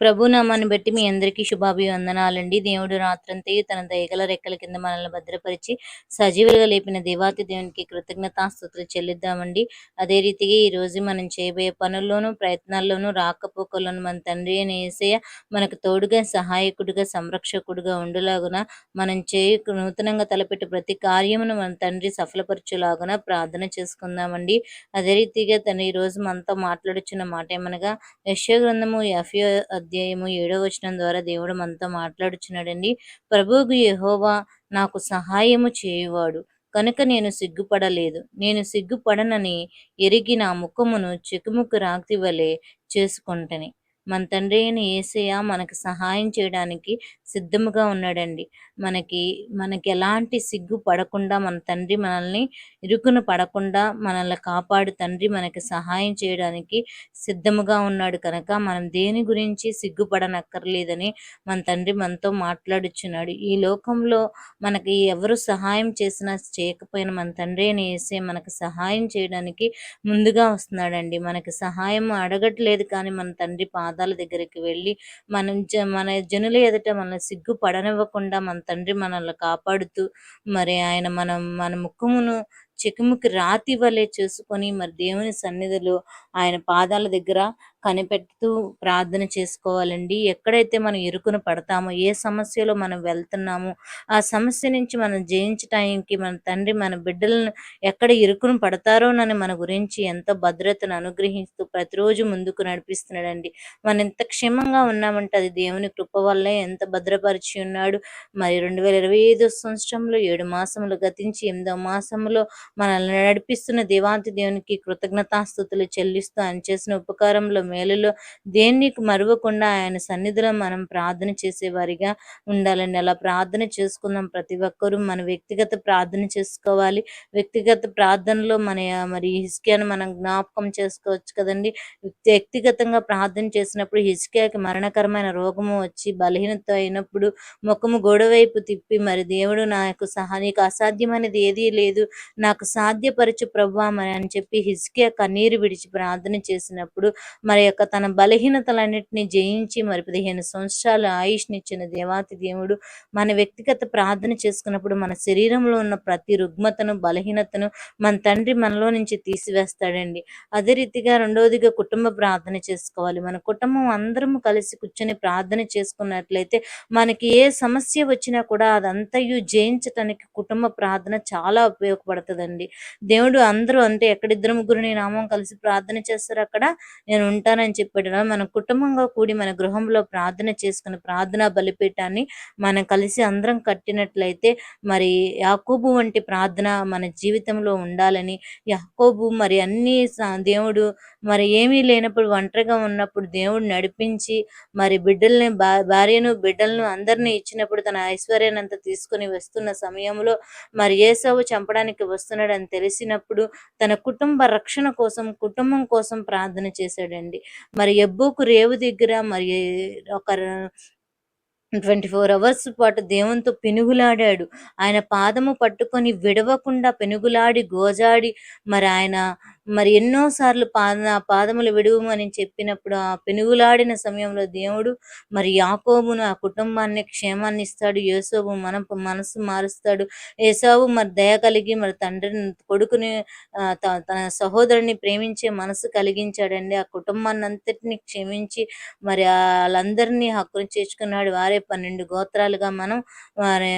ప్రభునామాన్ని బట్టి మీ అందరికీ శుభాభివందనాలండి. దేవుడు రాత్రంతయు తన దయగల రెక్కల కింద మనల్ని భద్రపరిచి సజీవులుగా లేపిన దేవాతి దేవునికి కృతజ్ఞతాస్థుతులు చెల్లిద్దామండి. అదే రీతిగా ఈ రోజు మనం చేయబోయే పనుల్లోనూ ప్రయత్నాల్లోనూ రాకపోకల్లోనూ మన తండ్రి అని ఏసయ్య మనకు తోడుగా సహాయకుడిగా సంరక్షకుడిగా ఉండులాగున మనం చేయ నూతనంగా తలపెట్టి ప్రతి కార్యమును మన తండ్రి సఫలపరచులాగున ప్రార్థన చేసుకుందామండి. అదే రీతిగా తను ఈ రోజు మనతో మాట్లాడుచున్న మాట ఏమనగా యశ్వ గ్రంథము యాఫ్యో అధ్యాయము ఏడో వచనం ద్వారా దేవుడు మనతో మాట్లాడుచున్నాడండి. ప్రభువుకు యహోవా నాకు సహాయము చేయువాడు. కనుక నేను సిగ్గుపడలేదు. నేను సిగ్గుపడనని ఎరిగి నా ముఖమును చెకుముకు రాక్తివలే చేసుకుంటని. మన తండ్రి అయిన ఏసయ్య మనకు సహాయం చేయడానికి సిద్ధముగా ఉన్నాడండి. మనకి మనకి ఎలాంటి సిగ్గు పడకుండా మన తండ్రి మనల్ని ఇరుకును పడకుండా మనల్ని కాపాడు తండ్రి మనకి సహాయం చేయడానికి సిద్ధముగా ఉన్నాడు కనుక మనం దేని గురించి సిగ్గుపడనక్కర్లేదని మన తండ్రి మనతో మాట్లాడుచున్నాడు. ఈ లోకంలో మనకి ఎవరు సహాయం చేసినా చేయకపోయినా మన తండ్రి అని వేసే మనకు సహాయం చేయడానికి ముందుగా వస్తున్నాడండి. మనకి సహాయం అడగట్లేదు కానీ మన తండ్రి పాదాల దగ్గరికి వెళ్ళి మనం జ మన జనుల ఎదుట మన సిగ్గు పడనివ్వకుండా మన తండ్రి మనల్ని కాపాడుతూ మరి ఆయన మనం మన ముఖమును చెకుముకి రాతి వలె చేసుకొని మరి దేవుని సన్నిధిలో ఆయన పాదాల దగ్గర కనిపెడుతూ ప్రార్థన చేసుకోవాలండి. ఎక్కడైతే మనం ఇరుకును పడతామో ఏ సమస్యలో మనం వెళ్తున్నామో ఆ సమస్య నుంచి మనం జయించటానికి మన తండ్రి మన బిడ్డలను ఎక్కడ ఇరుకును పడతారోనని మన గురించి ఎంతో భద్రతను అనుగ్రహిస్తూ ప్రతిరోజు ముందుకు నడిపిస్తున్నాడండి. మనం ఎంత క్షేమంగా ఉన్నామంటే అది దేవుని కృప వల్లే ఎంత భద్రపరిచి ఉన్నాడు. మరి రెండు వేల ఇరవై ఐదో సంవత్సరంలో ఏడు మాసములు గతించి ఎనిమిదో మాసంలో మనల్ని నడిపిస్తున్న దేవాంతి దేవునికి కృతజ్ఞతాస్థుతులు చెల్లిస్తూ ఆయన చేసిన ఉపకారంలో మేలులో దేన్ని మరవకుండా ఆయన సన్నిధిలో మనం ప్రార్థన చేసేవారిగా ఉండాలండి. అలా ప్రార్థన చేసుకుందాం ప్రతి ఒక్కరూ. మన వ్యక్తిగత ప్రార్థన చేసుకోవాలి. వ్యక్తిగత ప్రార్థనలో మన మరి హిస్కియాను మనం జ్ఞాపకం చేసుకోవచ్చు కదండి. వ్యక్తిగతంగా ప్రార్థన చేసినప్పుడు హిస్కియాకి మరణకరమైన రోగము వచ్చి బలహీనత అయినప్పుడు ముఖము గోడవైపు తిప్పి మరి దేవుడు నాకు సహా నీకు అసాధ్యమైనది ఏదీ లేదు. నాకు సాధ్యపరచు ప్రభా మరి అని చెప్పి హిజ్కియా కన్నీరు విడిచి ప్రార్థన చేసినప్పుడు మరి యొక్క తన బలహీనతలన్నింటినీ జయించి మరి పదిహేను సంవత్సరాల ఆయుష్నిచ్చిన దేవాతి దేవుడు మన వ్యక్తిగత ప్రార్థన చేసుకున్నప్పుడు మన శరీరంలో ఉన్న ప్రతి రుగ్మతను బలహీనతను మన తండ్రి మనలో నుంచి తీసివేస్తాడండి. అదే రీతిగా రెండవదిగా కుటుంబ ప్రార్థన చేసుకోవాలి. మన కుటుంబం అందరం కలిసి కూర్చొని ప్రార్థన చేసుకున్నట్లయితే మనకి ఏ సమస్య వచ్చినా కూడా అదంతయు జయించటానికి కుటుంబ ప్రార్థన చాలా ఉపయోగపడుతుంది ఉపయోగపడుతుందండి దేవుడు అందరూ అంటే ఎక్కడిద్దరు ముగ్గురు నీ నామం కలిసి ప్రార్థన చేస్తారు అక్కడ నేను ఉంటానని చెప్పాడు. మన కుటుంబంగా కూడి మన గృహంలో ప్రార్థన చేసుకుని ప్రార్థన బలిపీఠాన్ని మనం కలిసి అందరం కట్టినట్లయితే మరి యాకోబు వంటి ప్రార్థన మన జీవితంలో ఉండాలని యాకోబు మరి అన్ని దేవుడు మరి ఏమీ లేనప్పుడు ఒంటరిగా ఉన్నప్పుడు దేవుడు నడిపించి మరి బిడ్డల్ని భార్యను బిడ్డలను అందరినీ ఇచ్చినప్పుడు తన ఐశ్వర్యాన్ని అంతా తీసుకుని వస్తున్న సమయంలో మరి ఏసవు చంపడానికి చేస్తున్నాడని తెలిసినప్పుడు తన కుటుంబ రక్షణ కోసం కుటుంబం కోసం ప్రార్థన చేశాడండి. మరి ఎబ్బోకు రేవు దగ్గర మరి ఒక ట్వంటీ ఫోర్ అవర్స్ పాటు దేవునితో పెనుగులాడాడు. ఆయన పాదము పట్టుకొని విడవకుండా పెనుగులాడి గోజాడి మరి ఆయన మరి ఎన్నోసార్లు పాద పాదములు విడువమని చెప్పినప్పుడు ఆ పెనుగులాడిన సమయంలో దేవుడు మరి యాకోబును ఆ కుటుంబాన్ని క్షేమాన్ని ఇస్తాడు. యేసోబు మన మనసు మారుస్తాడు. ఏసావు మరి దయ కలిగి మరి తండ్రిని కొడుకుని తన సహోదరుని ప్రేమించే మనసు కలిగించాడండి. ఆ కుటుంబాన్ని అంతటిని క్షమించి మరి వాళ్ళందరినీ హక్కును చేర్చుకున్నాడు. వారే పన్నెండు గోత్రాలుగా మనం వారి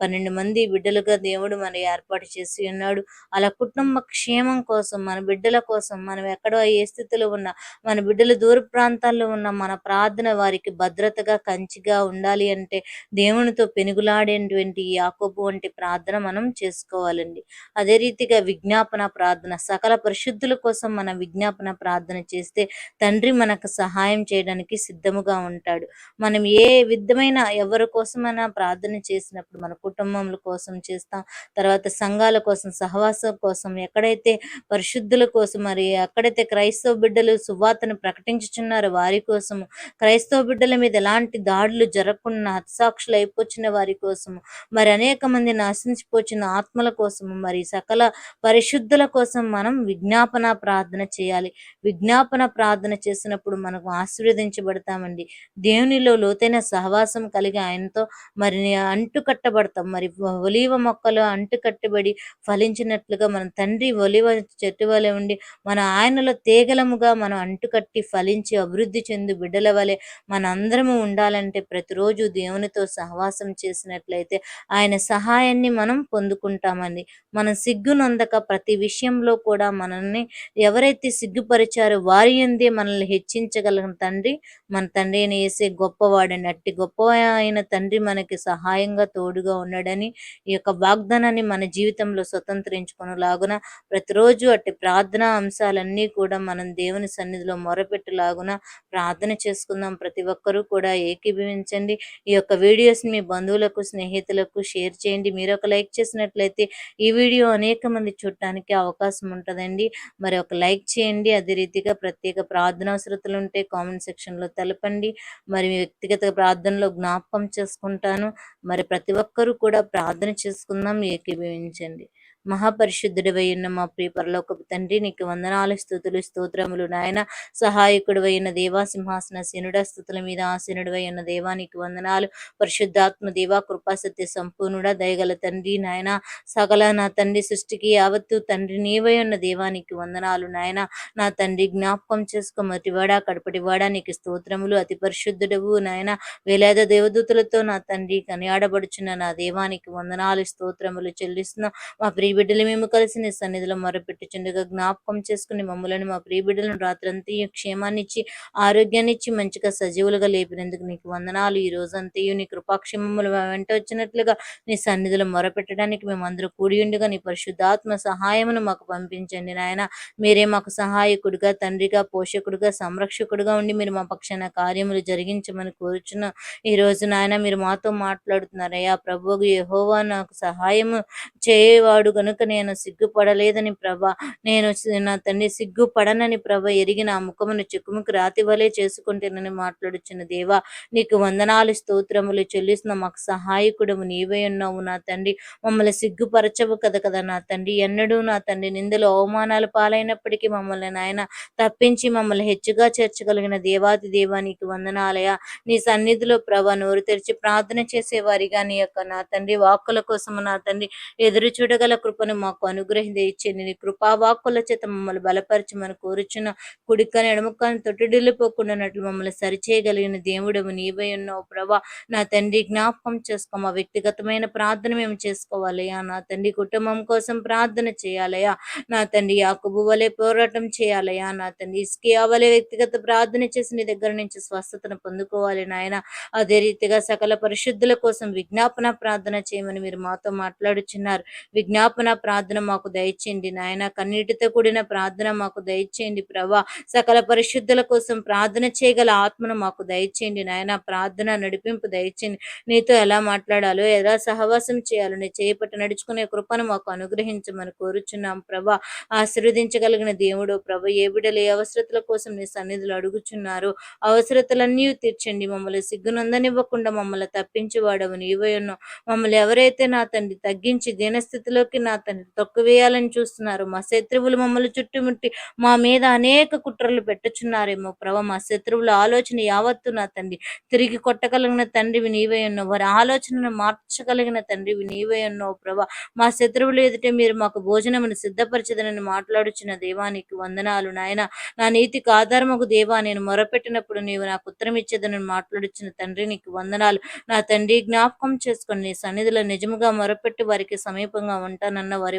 పన్నెండు మంది బిడ్డలుగా దేవుడు మరి ఏర్పాటు చేసి ఉన్నాడు. అలా కుటుంబ క్షేమం కోసం మన బిడ్డల కోసం మనం ఎక్కడో ఏ స్థితిలో ఉన్నా మన బిడ్డలు దూర ప్రాంతాల్లో ఉన్న మన ప్రార్థన వారికి భద్రతగా కంచిగా ఉండాలి అంటే దేవునితో పెనుగులాడేటువంటి యాకోబు వంటి ప్రార్థన మనం చేసుకోవాలండి. అదే రీతిగా విజ్ఞాపన ప్రార్థన సకల పరిశుద్ధుల కోసం మనం విజ్ఞాపన ప్రార్థన చేస్తే తండ్రి మనకు సహాయం చేయడానికి సిద్ధముగా ఉంటాడు. మనం ఏ విధమైన ఎవరి కోసమైనా ప్రార్థన చేసినప్పుడు మన కుటుంబముల కోసం చేస్తాం. తర్వాత సంఘాల కోసం సహవాసం కోసం ఎక్కడైతే పరిశుద్ధుల కోసం మరి ఎక్కడైతే క్రైస్తవ బిడ్డలు సువార్తను ప్రకటించుచున్నారు వారి కోసము క్రైస్తవ బిడ్డల మీద ఎలాంటి దాడులు జరగకుండా హతసాక్షులు అయిపోచిన వారి కోసము మరి అనేక మంది నశించిపోచిన ఆత్మల కోసము మరి సకల పరిశుద్ధుల కోసం మనం విజ్ఞాపన ప్రార్థన చేయాలి. విజ్ఞాపన ప్రార్థన చేసినప్పుడు మనకు ఆశీర్వదించబడతామండి. దేవునిలో లోతైన సహవాసం కలిగి ఆయనతో మరి అంటు కట్టబడతాం. మరి ఒలివ మొక్కలు అంటుకట్టబడి ఫలించినట్లుగా మన తండ్రి ఒలివ చెట్టు వలె ఉండి మన ఆయనలో తీగలముగా మనం అంటుకట్టి ఫలించి అభివృద్ధి చెందు బిడ్డల వలె మనందరము ఉండాలంటే ప్రతిరోజు దేవునితో సహవాసం చేసినట్లయితే ఆయన సహాయాన్ని మనం పొందుకుంటామండి. మనం సిగ్గునందక ప్రతి విషయంలో కూడా మనల్ని ఎవరైతే సిగ్గుపరిచారో వారి ఎందే మనల్ని హెచ్చించగలిగిన తండ్రి. మన తండ్రిని వేసే గొప్పవాడని అట్టి గొప్ప ఆయన తండ్రి మనకి సహాయంగా తోడుగా ఉన్నాడని ఈ యొక్క వాగ్దానాన్ని మన జీవితంలో స్వతంత్రించుకునేలాగున ప్రతిరోజు అట్టి ప్రార్థన అంశాలన్నీ కూడా మనం దేవుని సన్నిధిలో మొరపెట్టులాగున ప్రార్థన చేసుకుందాం. ప్రతి ఒక్కరూ కూడా ఏకీభవించండి. ఈ యొక్క వీడియోస్ని మీ బంధువులకు స్నేహితులకు షేర్ చేయండి. మీరు ఒక లైక్ చేసినట్లయితే ఈ వీడియో అనేక మంది చూడటానికి అవకాశం ఉంటుందండి. మరి ఒక లైక్ చేయండి. అదే రీతిగా ప్రత్యేక ప్రార్థన అవసరతలు ఉంటే కామెంట్ సెక్షన్లో తెలపండి. మరి వ్యక్తిగత ప్రార్థనలో జ్ఞాపకం చేసుకుంటాను. మరి ప్రతి ఒక్కరూ కూడా ప్రార్థన చేసుకుందాం. ఏకీభవించండి. మహాపరిశుద్ధుడివై ఉన్న మా ప్రియ పరలోకపు తండ్రి నీకు వందనాలు స్థుతులు స్తోత్రములు నాయన. సహాయకుడివై ఉన్న దేవా సింహాసన శనుడ స్థుతుల మీద ఆసీనుడివై ఉన్న దేవానికి వందనాలు. పరిశుద్ధాత్మ దేవా కృపాసత్య సంపూర్ణుడ దయగల తండ్రి నాయన. సకల నా తండ్రి సృష్టికి యావత్తు తండ్రి నీవై ఉన్న దేవానికి వందనాలు నాయన. నా తండ్రి జ్ఞాపకం చేసుకో మతివాడా కడపటివాడా నీకు స్తోత్రములు. అతి పరిశుద్ధుడవు నాయన. వేలాద దేవదూతులతో నా తండ్రి కనియాడబడుచున్న నా దేవానికి వందనాలు స్తోత్రములు చెల్లిస్తున్న. మా ప్రియ బిడ్డలు మేము కలిసి నీ సన్నిధిలో మొరపెట్టుచుండగా జ్ఞాపకం చేసుకుని మమ్మల్ని మా ప్రియ బిడ్డలను రాత్రంతా క్షేమాన్ని ఇచ్చి ఆరోగ్యాన్ని ఇచ్చి మంచిగా సజీవులుగా లేపినందుకు నీకు వందనాలు. ఈ రోజంతయు నీ కృపాక్షేమములు వెంట వచ్చినట్లుగా నీ సన్నిధిలో మొరపెట్టడానికి మేము అందరూ కూడి ఉండగా నీ పరిశుద్ధాత్మ సహాయమును మాకు పంపించండి నాయన. మీరే మాకు సహాయకుడిగా తండ్రిగా పోషకుడిగా సంరక్షకుడిగా ఉండి మీరు మా పక్షాన కార్యములు జరిగించమని కోరుచున్న ఈ రోజు నాయన మీరు మాతో మాట్లాడుతున్నారయ్యా. ప్రభువు యహోవా నాకు సహాయము చేయవాడు గనుక నేను సిగ్గుపడలేదని ప్రభ నేను నా తండ్రి సిగ్గుపడనని ప్రభ ఎరిగిన ఆ ముఖమును చెక్కుముకు రాతివలే చేసుకుంటేనని మాట్లాడుచున్న దేవా నీకు వందనాలు స్తోత్రములు చెల్లిస్తున్న మాకు సహాయకుడు నీవే ఉన్నావు నా తండ్రి. మమ్మల్ని సిగ్గుపరచవు కదా కదా నా తండ్రి. ఎన్నడూ నా తండ్రి నిందలు అవమానాలు పాలైనప్పటికీ మమ్మల్ని నాయన తప్పించి మమ్మల్ని హెచ్చుగా చేర్చగలిగిన దేవాది దేవా నీకు వందనాలయ. నీ సన్నిధిలో ప్రభ నోరు తెరిచి ప్రార్థన చేసేవారిగా నీ యొక్క నా తండ్రి వాక్కుల కోసం నా తండ్రి ఎదురు చూడగల కృపను మాకు అనుగ్రహించి ఇచ్చింది నీ కృపావాక్కుల చేత మమ్మల్ని బలపరచమని కోరుచున్న కుడికని ఎడమకాని తొట్టిడిల్లిపోకుండానట్లు మమ్మల్ని సరిచేయగలిగిన దేవుడము నీవై ఉన్నావు ప్రభా. నా తండ్రి జ్ఞాపకం చేసుకో. మా వ్యక్తిగతమైన ప్రార్థన మేము చేసుకోవాలయ్యా నా తండ్రి కుటుంబం కోసం ప్రార్థన చేయాలయ్యా నా తండ్రి యాకుబు వలె పోరాటం చేయాలయ్యా నా తండ్రి ఇస్కియా వలె వ్యక్తిగత ప్రార్థన చేసి నీ దగ్గర నుంచి స్వస్థతను పొందుకోవాలి నాయన. అదే రీతిగా సకల పరిశుద్ధుల కోసం విజ్ఞాపన ప్రార్థన చేయమని మీరు మాతో మాట్లాడుచున్నారు. విజ్ఞాపన ప్రార్థన మాకు దయచేయండి నాయన. కన్నీటితో కూడిన ప్రార్థన మాకు దయచేయండి ప్రభా. సకల పరిశుద్ధుల కోసం ప్రార్థన చేయగల ఆత్మను మాకు దయచేయండి నాయన. ప్రార్థన నడిపింపు దయచేయండి. నీతో ఎలా మాట్లాడాలో ఎలా సహవాసం చేయాలో నీ చేపట్టి నడుచుకునే కృపను మాకు అనుగ్రహించమని కోరుచున్నాం ప్రభా. ఆశీర్వదించగలిగిన దేవుడు ప్రభ ఏ బిడ్డలు ఏ అవసరతల కోసం నీ సన్నిధులు అడుగుచున్నారు అవసరతలన్నీ తీర్చండి. మమ్మల్ని సిగ్గునందనివ్వకుండా మమ్మల్ని తప్పించేవాడవు వాడవని ఉన్నావు. మమ్మల్ని ఎవరైతే నా తండ్రి తగ్గించి దీనస్థితిలోకి నా తండ్రి తొక్కువేయాలని చూస్తున్నారు. మా శత్రువులు మమ్మల్ని చుట్టుముట్టి మా మీద అనేక కుట్రలు పెట్టుచున్నారేమో ప్రభ. మా శత్రువుల ఆలోచన యావత్తు నా తండ్రి తిరిగి కొట్టగలిగిన తండ్రివి నీవే ఉన్నావు. వారి ఆలోచనను మార్చగలిగిన తండ్రివి నీవే ఉన్నావు ప్రభ. మా శత్రువులు ఎదుటే మీరు మాకు భోజనమును సిద్ధపరచదనని మాట్లాడుచున్న దేవానికి వందనాలు. నాయన నా నీతికి ఆధారముకు దేవా నేను మొరపెట్టినప్పుడు నీవు నాకు ఉత్తరం ఇచ్చేదనని మాట్లాడుచున్న తండ్రి నీకు వందనాలు. నా తండ్రి జ్ఞాపకం చేసుకొని నీ సన్నిధిలో నిజముగా మొరపెట్టి వారికి సమీపంగా ఉంటానన్న వారి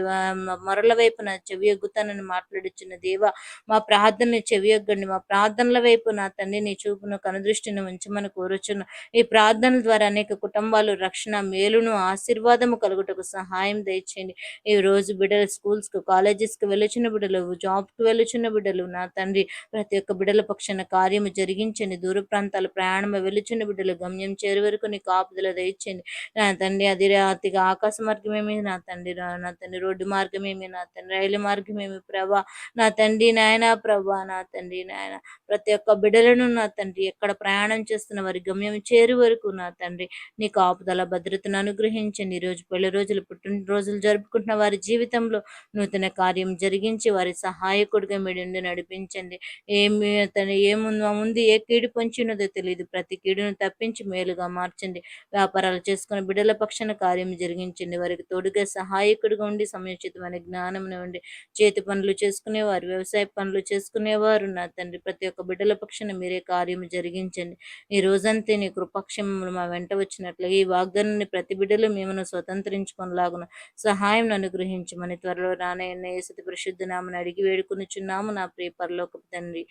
మొరల వైపు నా చెవి ఎగ్గుతానని మాట్లాడుచున్న దేవ మా ప్రార్థనని చెవి ఎగ్గండి మా ప్రార్థనల వైపు నా తండ్రి నీ చూపును కనుదృష్టిని ఉంచమని కోరుచున్న. ఈ ప్రార్థనల ద్వారా అనేక కుటుంబాలు రక్షణ మేలును ఆశీర్వాదము కలుగుటకు సహాయం దయచేయండి. ఈ రోజు బిడ్డలు స్కూల్స్కు కాలేజెస్ వెళ్ళుచున్న బిడ్డలు జాబ్కు వెళ్ళుచున్న బిడ్డలు నా తండ్రి ప్రతి ఒక్క బిడ్డల పక్షాన కార్యము జరిగించండి. దూర ప్రాంతాల ప్రయాణం వెళ్ళుచున్న బిడ్డలు గమ్యం చేరు వరకు నీ కాపుదల దయచేయండి. నా తండ్రి అది అతిగా ఆకాశ మార్గమేమి నా తండ్రి నా తండ్రి రోడ్డు మార్గమేమి నా తండ్రి రైలు మార్గమేమి ప్రభా. నా తండ్రి నాయన ప్రభా నా తండ్రి నాయన. ప్రతి ఒక్క బిడలను నా తండ్రి ఎక్కడ ప్రయాణం చేస్తున్న వారి గమ్యం చేరు వరకు నా తండ్రి. నీ కాపుదల భద్రతను అనుగ్రహించండి. ఈ రోజు పెళ్ళి రోజులు పుట్టినరోజులు జరుపుకుంటున్న వారి జీవితంలో నూతన కార్యం జరిగించి వారి సహాయకుడిగా మీడుండి నడిపించండి. ఏమి తను ఏముందో ముందు ఏ కీడు పొంచినదో తెలియదు ప్రతి కీడును తప్పించి మేలుగా మార్చండి. వ్యాపారాలు చేసుకుని బిడ్డల పక్షాన కార్యం జరిగించండి. వారికి తోడుగా సహాయకుడు సహాయకుడిగా ఉండి సమయోచితమైన జ్ఞానం ఉండి చేతి పనులు చేసుకునేవారు వ్యవసాయ పనులు చేసుకునేవారు. నా తండ్రి ప్రతి ఒక్క బిడ్డల పక్షాన మీరే కార్యము జరిగించండి. ఈ రోజంతా నీ కృపక్షేమములు మా వెంట వచ్చినట్లుగా ఈ వాగ్దానాన్ని ప్రతి బిడ్డలు మేమును స్వతంత్రించుకునిలాగున సహాయం అనుగ్రహించమని త్వరలో రానయ్యన్న ఏసతి పరిశుద్ధ నామని అడిగి వేడుకునిచున్నాము. నా ప్రియ పరలోక తండ్రి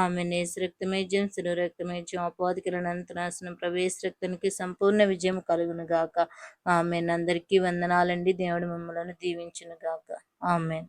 ఆమె నేసు రక్తమేజ్యం శిరు రక్తమేజ్యం అపాధికలను నంతనాశనం ప్రవేశ రక్తానికి సంపూర్ణ విజయం కలుగును గాక. ఆమె అందరికీ వందనాలండి. దేవుడు మమ్మలను దీవించును గాక. ఆమెన్.